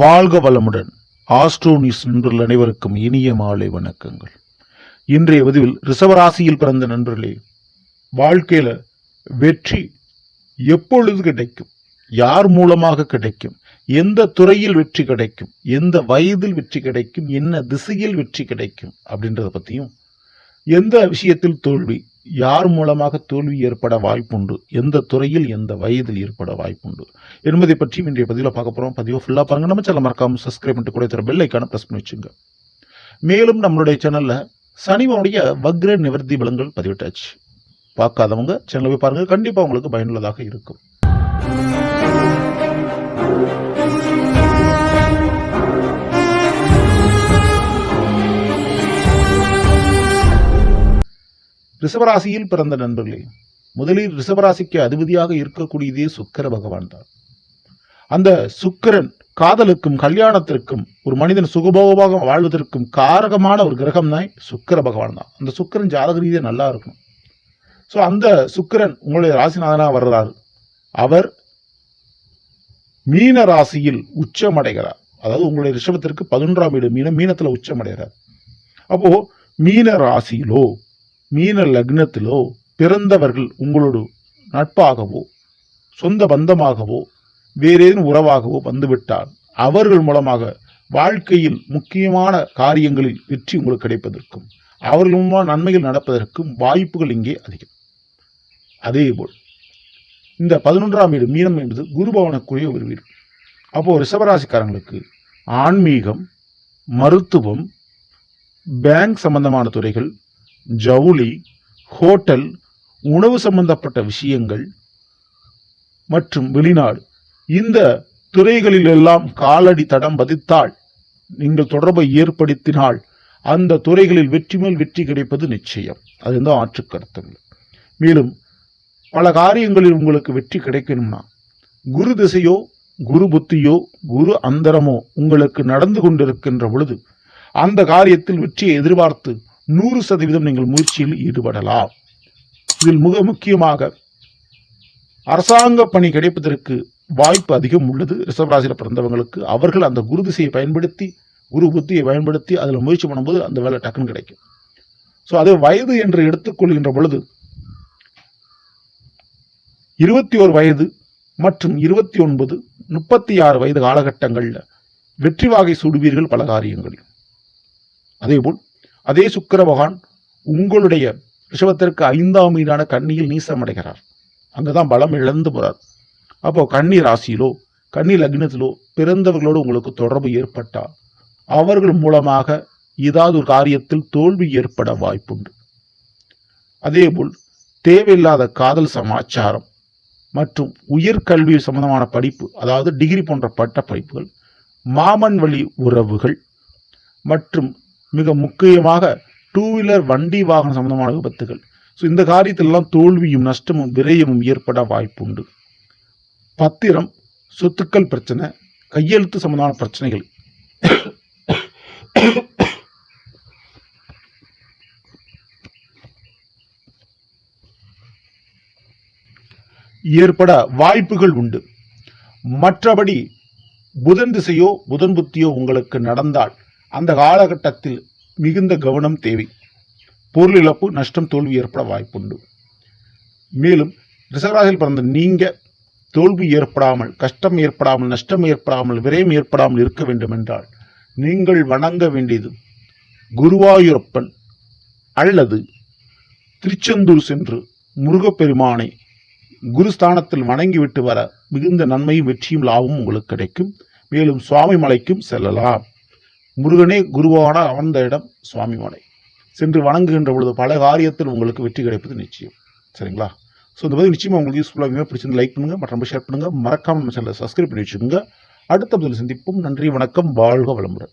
வாழ்க வளமுடன். ஆஸ்ட்ரோனிஸ் நண்பர்கள் அனைவருக்கும் இனிய மாலை வணக்கங்கள். இன்றைய பதிவில் ரிசவராசியில் பிறந்த நண்பர்களே வாழ்க்கையில வெற்றி எப்பொழுது கிடைக்கும்? யார் மூலமாக கிடைக்கும்? எந்த துறையில் வெற்றி கிடைக்கும்? எந்த வயதில் வெற்றி கிடைக்கும்? என்ன திசையில் வெற்றி கிடைக்கும்? அப்படின்றத பற்றியும் எந்த விஷயத்தில் தோல்வி யார் மூலமாக தோல்வி ஏற்பட வாய்ப்புண்டு? எந்த துறையில் எந்த வயதில் ஏற்பட வாய்ப்புண்டு? என்பதை பற்றி இன்றைய பதிவில் பார்க்க போகிறோம் பதிவை ஃபுல்லாக பாருங்க. நம்ம சேனல் மறக்காமல் சப்ஸ்கிரைப் பண்ணிட்டு கூட தர பெல் ஐக்கான ப்ரெஸ் பண்ணி வச்சுங்க. மேலும் நம்மளுடைய சேனலில் சனிவனுடைய வக்ர நிவர்த்தி பலன்கள் பதிவிட்டாச்சு. பார்க்காதவங்க சேனலை போய் பாருங்கள் கண்டிப்பாக உங்களுக்கு பயனுள்ளதாக இருக்கும். ரிஷபராசியில் பிறந்த நண்பர்களே முதலில் ரிஷபராசிக்கு அதிபதியாக இருக்கக்கூடியதே சுக்கர பகவான் தான். அந்த சுக்கிரன் காதலுக்கும் கல்யாணத்திற்கும் ஒரு மனிதன் சுகபோகமாக வாழ்வதற்கும் காரகமான ஒரு கிரகம் தான் சுக்கர பகவான் தான். அந்த சுக்கிரன் ஜாதக ரீதியாக நல்லா இருக்கும் ஸோ அந்த சுக்கிரன் உங்களுடைய ராசிநாதனாக வர்றாரு. அவர் மீன ராசியில் உச்சமடைகிறார். அதாவது உங்களுடைய ரிஷபத்திற்கு பதினொன்றாம் வீடு மீன மீனத்தில் உச்சமடைகிறார். அப்போ மீன ராசியிலோ மீன லக்னத்திலோ பிறந்தவர்கள் உங்களோடு நட்பாகவோ சொந்த பந்தமாகவோ வேறேதும் உறவாகவோ வந்துவிட்டால் அவர்கள் மூலமாக வாழ்க்கையில் முக்கியமான காரியங்களில் வெற்றி உங்களுக்கு கிடைப்பதற்கும் அவர்கள் மூலமாக நன்மைகள் நடப்பதற்கும் வாய்ப்புகள் இங்கே அதிகம். அதேபோல் இந்த பதினொன்றாம் வீடு மீனம் என்பது குருபவனுக்குரிய ஒரு வீடு. அப்போது ரிஷபராசிக்காரங்களுக்கு ஆன்மீகம் மருத்துவம் பேங்க் சம்பந்தமான துறைகள் ஜவுளி ஹோட்டல் உணவு சம்பந்தப்பட்ட விஷயங்கள் மற்றும் வெளிநாடு. இந்த துறைகளில் எல்லாம் காலடி தடம் பதித்தால் நீங்கள் தொடர்பை ஏற்படுத்தினால் அந்த துறைகளில் வெற்றி மேல் வெற்றி கிடைப்பது நிச்சயம். அதுதான் ஆற்று கருத்துங்கள் மேலும் பல காரியங்களில் உங்களுக்கு வெற்றி கிடைக்கணும்னா குரு திசையோ குரு புத்தியோ குரு அந்தரமோ உங்களுக்கு நடந்து கொண்டிருக்கின்ற பொழுது அந்த காரியத்தில் வெற்றியை எதிர்பார்த்து நூறு சதவீதம் நீங்கள் முயற்சியில் ஈடுபடலாம். இதில் மிக முக்கியமாக அரசாங்க பணி கிடைப்பதற்கு வாய்ப்பு அதிகம் உள்ளது. ரிஷபராசியில் பிறந்தவங்களுக்கு அவர்கள் அந்த குரு திசையை பயன்படுத்தி குரு புத்தியை பயன்படுத்தி அதில் முயற்சி பண்ணும்போது அந்த வேலை டக்குன்னு கிடைக்கும். ஸோ அது வயது என்று எடுத்துக்கொள்கின்ற பொழுது இருபத்தி ஓரு வயது மற்றும் இருபத்தி ஒன்பது முப்பத்தி ஆறு வயது காலகட்டங்களில் வெற்றி வாகை சூடுவீர்கள் பல காரியங்களில். அதேபோல் அதே சுக்கர பகவான் உங்களுடைய ரிஷபத்திற்கு ஐந்தாம் வீடான கண்ணியில் நீசமடைகிறார். அங்கே தான் பலம் இழந்து போகிறார் அப்போ கன்னி ராசியிலோ கன்னி லக்னத்திலோ பிறந்தவர்களோடு உங்களுக்கு தொடர்பு ஏற்பட்டால் அவர்கள் மூலமாக ஏதாவது ஒரு காரியத்தில் தோல்வி ஏற்பட வாய்ப்புண்டு. அதேபோல் தேவையில்லாத காதல் சமாச்சாரம் மற்றும் உயர்கல்வி சம்பந்தமான படிப்பு அதாவது டிகிரி போன்ற பட்ட படிப்புகள் மாமன் வழி உறவுகள் மற்றும் மிக முக்கியமாக டூ வீலர் வண்டி வாகனம் சம்பந்தமான விபத்துகள். ஸோ இந்த காரியத்திலெல்லாம் தோல்வியும் நஷ்டமும் விரயமும் ஏற்பட வாய்ப்புண்டு. பத்திரம் சொத்துக்கள் பிரச்சனை கையெழுத்து சம்பந்தமான பிரச்சனைகள். ஏற்பட வாய்ப்புகள் உண்டு. மற்றபடி புதன் திசையோ புதன் புத்தியோ உங்களுக்கு நடந்தால் அந்த காலகட்டத்தில் மிகுந்த கவனம் தேவை. பொருள் இழப்பு நஷ்டம் தோல்வி ஏற்பட வாய்ப்புண்டு. மேலும் ரிசர்வாசியில் பிறந்த நீங்கள் தோல்வி ஏற்படாமல் கஷ்டம் ஏற்படாமல் நஷ்டம் ஏற்படாமல் விரயம் ஏற்படாமல் இருக்க வேண்டுமென்றால் நீங்கள் வணங்க வேண்டியது குருவாயூரப்பன் அல்லது திருச்செந்தூர் சென்று முருகப்பெருமானை குருஸ்தானத்தில் வணங்கிவிட்டு வர மிகுந்த நன்மையும் வெற்றியும் லாபமும் உங்களுக்கு கிடைக்கும். மேலும் சுவாமி மலைக்கும் செல்லலாம். முருகனே குருவான அமர்ந்த இடம் சுவாமிமலை. சென்று வணங்குகின்ற பொழுது பல காரியத்தில் உங்களுக்கு வெற்றி கிடைப்பது நிச்சயம். சரிங்களா? ஸோ இந்த பதிவு நிச்சயமாக உங்களுக்கு யூஸ்ஃபுல்லாக பிடிச்சிருந்து லைக் பண்ணுங்க மற்றும் ஷேர் பண்ணுங்கள் மறக்காமல் நம்ம சேனலை சப்ஸ்கிரைப் பண்ணி வச்சுக்கோங்க. அடுத்த பதில் சந்திப்போம். நன்றி வணக்கம் வாழ்க வளமுடன்.